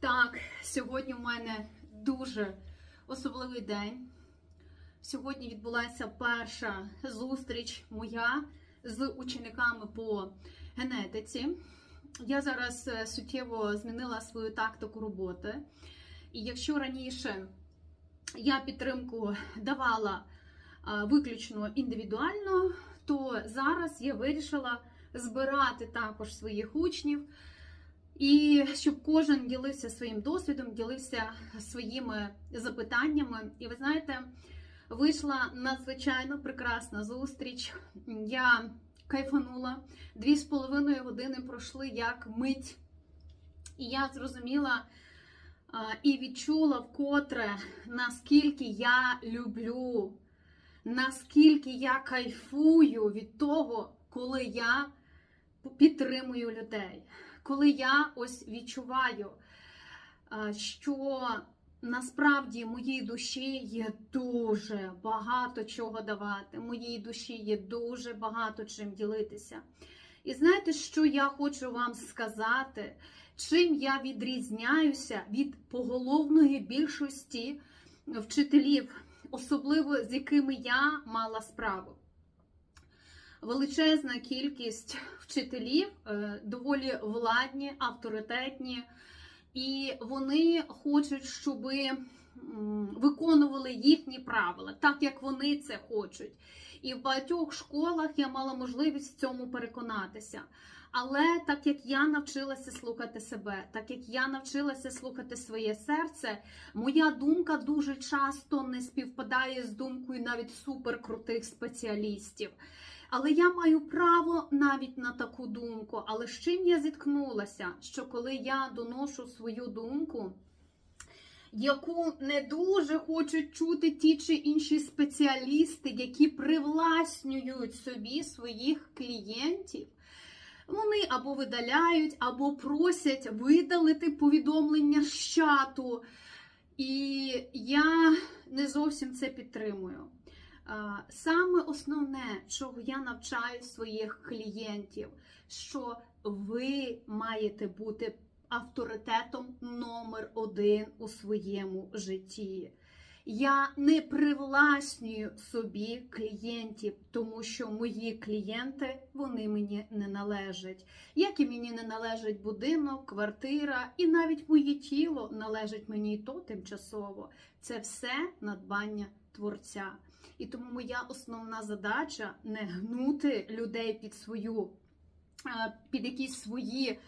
Так, сьогодні в мене дуже особливий день. Сьогодні відбулася перша зустріч моя з учениками по генетиці. Я зараз е, суттєво змінила свою тактику роботи. І якщо раніше я підтримку давала виключно індивідуально, то зараз я вирішила збирати також своїх учнів. І щоб кожен ділився своїм досвідом, ділився своїми запитаннями. І ви знаєте, вийшла надзвичайно прекрасна зустріч. Я кайфанула. Дві з половиною години пройшли як мить. І я зрозуміла і відчула вкотре, наскільки я люблю, наскільки я кайфую від того, коли я підтримую людей коли я ось відчуваю, що насправді моїй душі є дуже багато чого давати, моїй душі є дуже багато чим ділитися. І знаєте, що я хочу вам сказати? Чим я відрізняюся від поголовної більшості вчителів, особливо з якими я мала справу? Величезна кількість вчителів, е, доволі владні, авторитетні, і вони хочуть, щоб виконували їхні правила, так як вони це хочуть. І в багатьох школах я мала можливість в цьому переконатися. Але так як я навчилася слухати себе, так як я навчилася слухати своє серце, моя думка дуже часто не співпадає з думкою навіть суперкрутих спеціалістів. Але я маю право навіть на таку думку. Але з чим я зіткнулася? Що коли я доношу свою думку, яку не дуже хочуть чути ті чи інші спеціалісти, які привласнюють собі своїх клієнтів, вони або видаляють, або просять видалити повідомлення з чату. І я не зовсім це підтримую. Саме основне, чого я навчаю своїх клієнтів, що ви маєте бути авторитетом номер один у своєму житті. Я не привласнюю собі клієнтів, тому що мої клієнти вони мені не належать. Як і мені не належить будинок, квартира, і навіть моє тіло належить мені і то тимчасово. Це все надбання творця. І тому моя основна задача не гнути людей під свою, під якісь свої